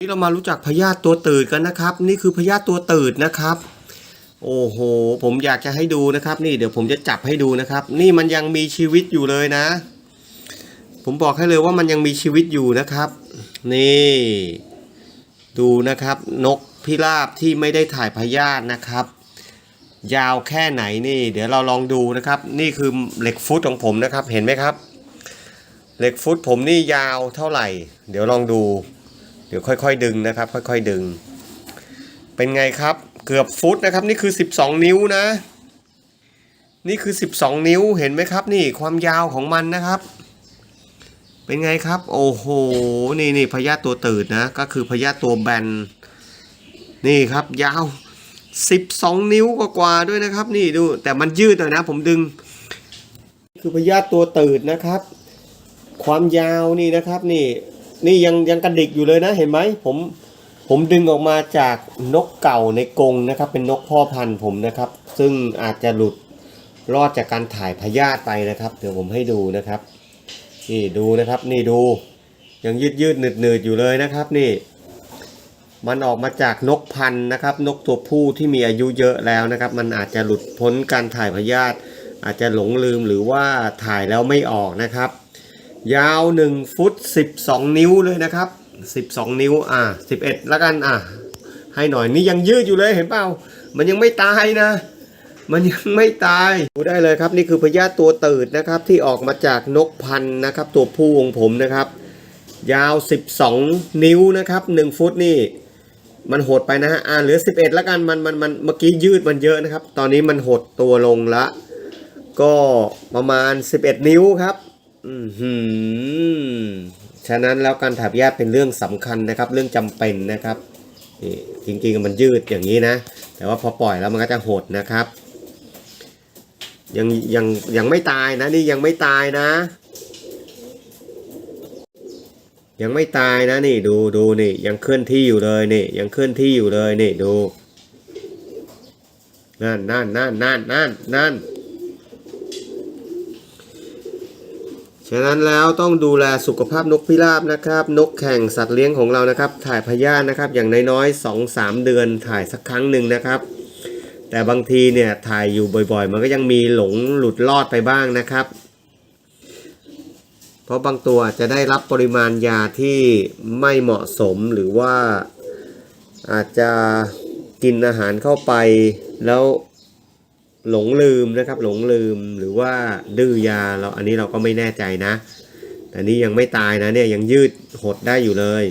นี่เรามารู้จักพยาธิตัวตืดกันนะครับ นี่คือพยาธิตัวตืดนะครับ โอ้โห ผมอยากจะให้ดูนะครับ นี่เดี๋ยวผมจะจับให้ดูนะครับ นี่มันยังมีชีวิตอยู่เลยนะ ผมบอกให้เลยว่ามันยังมีชีวิตอยู่นะครับ นี่ ดูนะครับ นกพิราบที่ไม่ได้ถ่ายพยาธินะครับ ยาวแค่ไหนนี่ เดี๋ยวเราลองดูนะครับ นี่คือเหล็กฟุตของผมนะครับ เห็นไหมครับ เหล็กฟุตผมนี่ยาวเท่าไหร่ เดี๋ยวลองดู ดี๋ยวค่อยๆดึงนะครับ ค่อยๆดึง เป็นไงครับเกือบฟุตนะครับ นี่คือ 12 นิ้วนะ นี่คือ 12 นิ้วเห็นไหมครับ นี่ความยาวของมันนะครับ เป็นไงครับ โอ้โหนี่นี่พยาตัวตืดนะ ก็คือพยาตัวแบนนี่ครับยาว 12 นิ้วกว่าๆด้วยนะครับ นี่ดูแต่มันยืดหน่อยนะ ผมดึง คือพยาตัวตืดนะครับ ความยาวนี่นะครับนี่ นี่ยังยังกระดิกอยู่เลยนะเห็นไหมผมผมดึงออกมาจากนกเก่าในกรงนะครับ เป็นนกพ่อพันธุ์ผมนะครับ ซึ่งอาจจะหลุดรอดจากการถ่ายพยาธิไปนะครับ เดี๋ยวผมให้ดูนะครับ นี่ดูนะครับ นี่ดู ยังยืดยืดหนืดหนืดอยู่เลยนะครับนี่ มันออกมาจากนกพันธุ์นะครับ นกตัวผู้ที่มีอายุเยอะแล้วนะครับ มันอาจจะหลุดพ้นการถ่ายพยาธิอาจจะหลงลืมหรือว่าถ่ายแล้วไม่ออกนะครับ ยาว 1 ฟุต 12 นิ้วเลยนะครับ 12 นิ้วอะ11 แล้วกันอะให้หน่อยนี่ยังยืดอยู่เลยเห็นเปล่า มันยังไม่ตายนะ มันยังไม่ตายดูได้เลยครับ นี่คือพยาตัวตืดนะครับ ที่ออกมาจากนกพันธุ์นะครับ ตัวผู้ของผมนะครับ ยาว 12 นิ้วนะครับ 1 ฟุตนี่ มันหดไปนะฮะอ่าเหลือ 11 แล้วกันมันมันมันเมื่อกี้ยืดมันเยอะนะครับ ตอนนี้มันหดตัวลงละ ก็ประมาณ 11 นิ้วครับ ฉะนั้นแล้วการถ่ายพยาธิเป็นเรื่องสำคัญนะครับ เรื่องจำเป็นนะครับนี่จริงๆมันยืดอย่างนี้นะ แต่ว่าพอปล่อยแล้วมันก็จะหดนะครับ ยังยังยังไม่ตายนะนี่ยังไม่ตายนะ ยังไม่ตายนะนี่ดูดูนี่ยังเคลื่อนที่อยู่เลยนี่ยังเคลื่อนที่อยู่เลยนี่ดูนั่นนั่นนั่นนั่นนั่นนั่น ฉะนั้นแล้วต้องดูแลสุขภาพนกพิราบนะครับ นกแข่งสัตว์เลี้ยงของเรานะครับ ถ่ายพยาธินะครับ อย่างน้อยๆ2-3 เดือนถ่ายสักครั้งหนึ่งนะครับ แต่บางทีเนี่ยถ่ายอยู่บ่อยๆ มันก็ยังมีหลงหลุดลอดไปบ้างนะครับ เพราะบางตัวอาจจะได้รับปริมาณยาที่ไม่เหมาะสมหรือว่าอาจจะกินอาหารเข้าไปแล้ว หลงลืมนะครับ หลงลืมหรือว่าดื้อยาเราอันนี้เราก็ไม่แน่ใจนะ แต่นี่ยังไม่ตายนะเนี่ยยังยืดหดได้อยู่เลย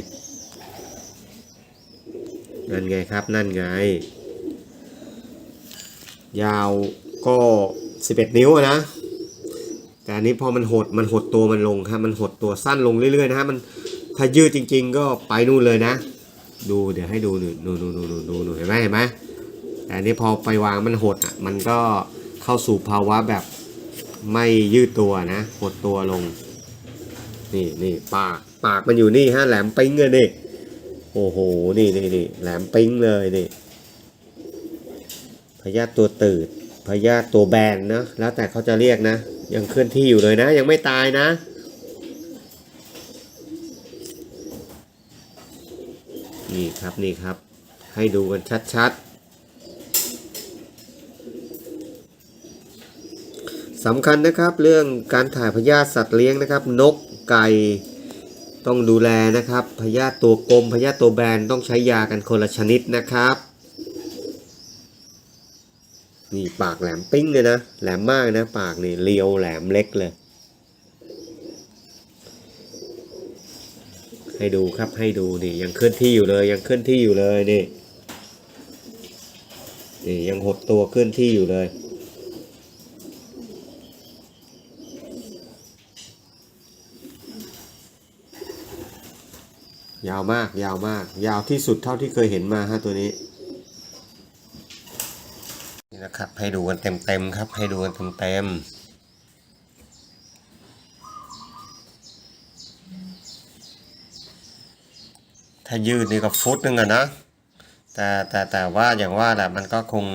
นั่นไงครับนั่นไง ยาวก็ 11 นิ้วนะแต่อันนี้พอมันหดมันหดตัวมันลงครับมันหดตัวสั้นลงเรื่อยๆนะฮะมันถ้ายืดจริง ๆ ก็ไปนู่นเลยนะ ดูเดี๋ยวให้ดูดูดูดูดูดูดูเห็นไหมเห็นไหม แต่อันนี้พอไปวางมันหดอะมันก็เข้าสู่ภาวะแบบไม่ยืดตัวนะหดตัวลง นี่นี่ปากปากมันอยู่นี่ฮะแหลมปิ้งเลยนี่โอ้โหนี่นี่นี่แหลมปิ้งเลยนี่พยาธิตัวตืดพยาธิตัวแบนนะแล้วแต่เขาจะเรียกนะ ยังเคลื่อนที่อยู่เลยนะ ยังไม่ตายนะนี่ครับนี่ครับ ให้ดูกันชัดๆ สำคัญนะครับเรื่องการถ่ายพยาธิสัตว์เลี้ยงนะครับ นกไก่ต้องดูแลนะครับพยาธิตัวกลมพยาธิตัวแบนต้องใช้ยากันคนละชนิดนะครับนี่ปากแหลมปิ้งเลยนะแหลมมากนะปากนี่เรียวแหลมเล็กเลย ให้ดูครับให้ดูนี่ยังเคลื่อนที่อยู่เลยยังเคลื่อนที่อยู่เลยนี่นี่ยังหดตัวเคลื่อนที่อยู่เลย ยาวมากยาวมาก ยาวที่สุดเท่าที่เคยเห็นมาฮะตัวนี้นี่นะครับให้ดูกันเต็มๆครับ ให้ดูกันเต็มๆถ้ายืดนี่ก็ฟุตหนึงอะนะแต่แต่แต่ว่าอย่างว่าแหละมันก็คง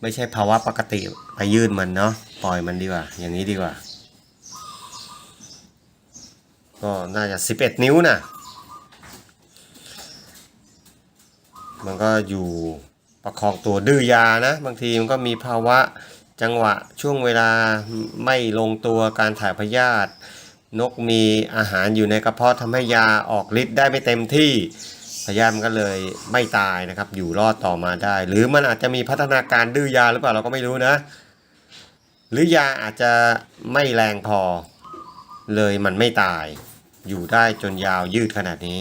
ไม่ใช่ภาวะปกติไปยืดมันเนาะปล่อยมันดีกว่า อย่างนี้ดีกว่า ก็น่าจะ 11 นิ้วนะ มันก็อยู่ประคองตัวดื้อยานะ บางทีมันก็มีภาวะจังหวะช่วงเวลาไม่ลงตัวการถ่ายพยาธินกมีอาหารอยู่ในกระเพาะทำให้ยาออกฤทธิ์ได้ไม่เต็มที่พยาธิมันก็เลยไม่ตายนะครับ อยู่รอดต่อมาได้ หรือมันอาจจะมีพัฒนาการดื้อยาหรือเปล่าเราก็ไม่รู้นะ หรือยาอาจจะไม่แรงพอ เลยมันไม่ตาย อยู่ได้จนยาวยืดขนาดนี้